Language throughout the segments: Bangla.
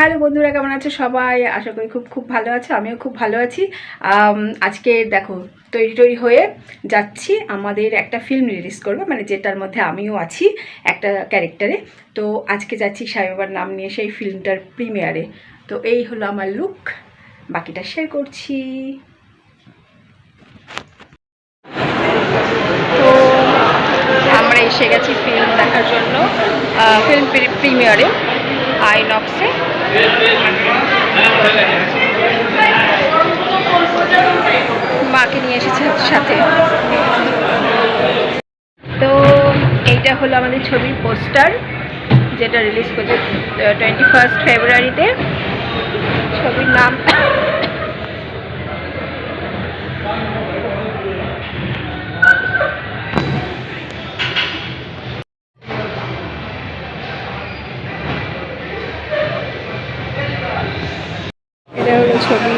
হ্যালো বন্ধুরা, কেমন আছো সবাই? আশা করি খুব খুব ভালো আছে, আমিও খুব ভালো আছি। আজকে দেখো, তৈরি তৈরি হয়ে যাচ্ছি। আমাদের একটা ফিল্ম রিলিজ করবে মানে যেটার মধ্যে আমিও আছি একটা ক্যারেক্টারে তো আজকে যাচ্ছি সাইবাবার নাম নিয়ে সেই ফিল্মটার প্রিমিয়ারে তো এই হলো আমার লুক বাকিটা শেয়ার করছি। তো আমরা এসে গেছি ফিল্ম দেখার জন্য ফিল্ম প্রিমিয়ারে আইনক্সে মাকে নিয়ে এসেছে সাথে। তো এইটা হলো আমাদের ছবির পোস্টার, যেটা রিলিজ করছে টোয়েন্টি ফার্স্ট ফেব্রুয়ারিতে ছবির নাম এটা হলো ছবি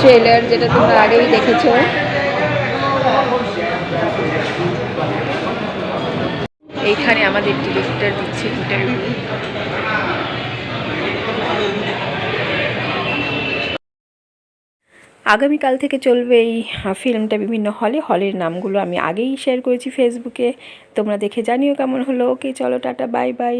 ট্রেলার যেটা তোমরা আগেই দেখেছ। এইখানে আমাদের ডিরেক্টর দিচ্ছে ইন্টারভিউ আগামীকাল থেকে চলবে এই ফিল্মটা বিভিন্ন হলে হলের নামগুলো আমি আগেই শেয়ার করেছি ফেসবুকে তোমরা দেখে জানিও কেমন হলো। ওকে চলো, টাটা বাই বাই